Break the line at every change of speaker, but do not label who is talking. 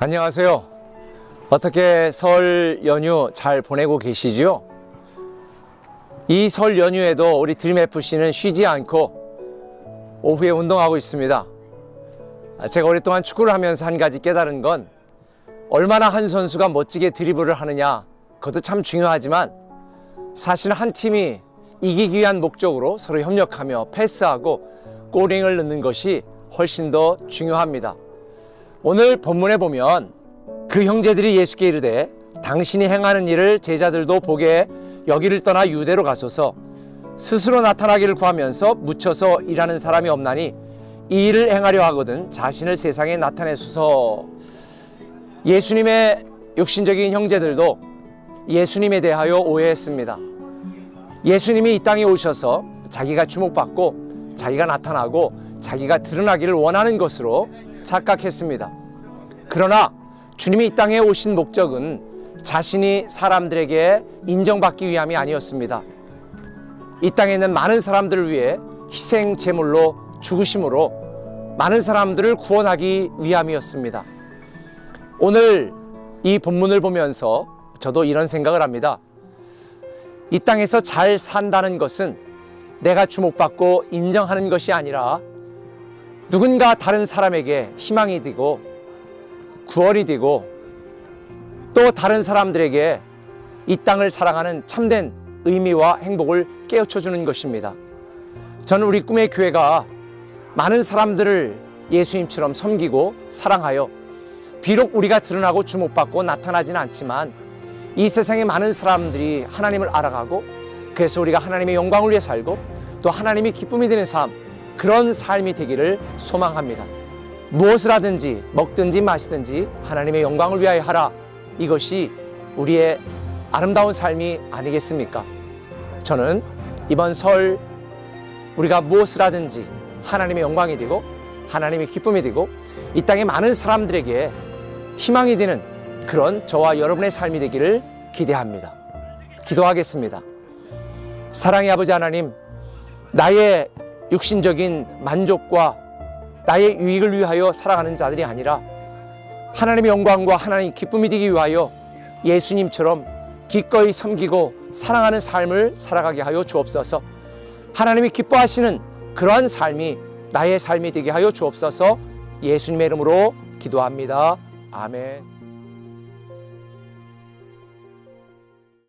안녕하세요. 어떻게 설 연휴 잘 보내고 계시지요? 이 설 연휴에도 우리 드림 FC는 쉬지 않고 오후에 운동하고 있습니다. 아, 제가 오랫동안 축구를 하면서 한 가지 깨달은 건 얼마나 한 선수가 멋지게 드리블을 하느냐 그것도 참 중요하지만 사실 한 팀이 이기기 위한 목적으로 서로 협력하며 패스하고 골링을 넣는 것이 훨씬 더 중요합니다. 오늘 본문에 보면 그 형제들이 예수께 이르되 당신이 행하는 일을 제자들도 보게 여기를 떠나 유대로 가소서 스스로 나타나기를 구하면서 묻혀서 일하는 사람이 없나니 이 일을 행하려 하거든 자신을 세상에 나타내소서 예수님의 육신적인 형제들도 예수님에 대하여 오해했습니다. 예수님이 이 땅에 오셔서 자기가 주목받고 자기가 나타나고 자기가 드러나기를 원하는 것으로 착각했습니다. 그러나 주님이 이 땅에 오신 목적은 자신이 사람들에게 인정받기 위함이 아니었습니다. 이 땅에 있는 많은 사람들을 위해 희생 제물로 죽으심으로 많은 사람들을 구원하기 위함이었습니다. 오늘 이 본문을 보면서 저도 이런 생각을 합니다. 이 땅에서 잘 산다는 것은 내가 주목받고 인정하는 것이 아니라 누군가 다른 사람에게 희망이 되고 구원이 되고 또 다른 사람들에게 이 땅을 사랑하는 참된 의미와 행복을 깨우쳐 주는 것입니다. 저는 우리 꿈의 교회가 많은 사람들을 예수님처럼 섬기고 사랑하여 비록 우리가 드러나고 주목받고 나타나지는 않지만 이 세상의 많은 사람들이 하나님을 알아가고 그래서 우리가 하나님의 영광을 위해 살고 또 하나님이 기쁨이 되는 삶 그런 삶이 되기를 소망합니다. 무엇을 하든지 먹든지 마시든지 하나님의 영광을 위하여 하라. 이것이 우리의 아름다운 삶이 아니겠습니까? 저는 이번 설 우리가 무엇을 하든지 하나님의 영광이 되고 하나님의 기쁨이 되고 이 땅의 많은 사람들에게 희망이 되는 그런 저와 여러분의 삶이 되기를 기대합니다. 기도하겠습니다. 사랑의 아버지 하나님, 나의 육신적인 만족과 나의 유익을 위하여 살아가는 자들이 아니라 하나님의 영광과 하나님의 기쁨이 되기 위하여 예수님처럼 기꺼이 섬기고 사랑하는 삶을 살아가게 하여 주옵소서. 하나님이 기뻐하시는 그러한 삶이 나의 삶이 되게 하여 주옵소서. 예수님의 이름으로 기도합니다. 아멘.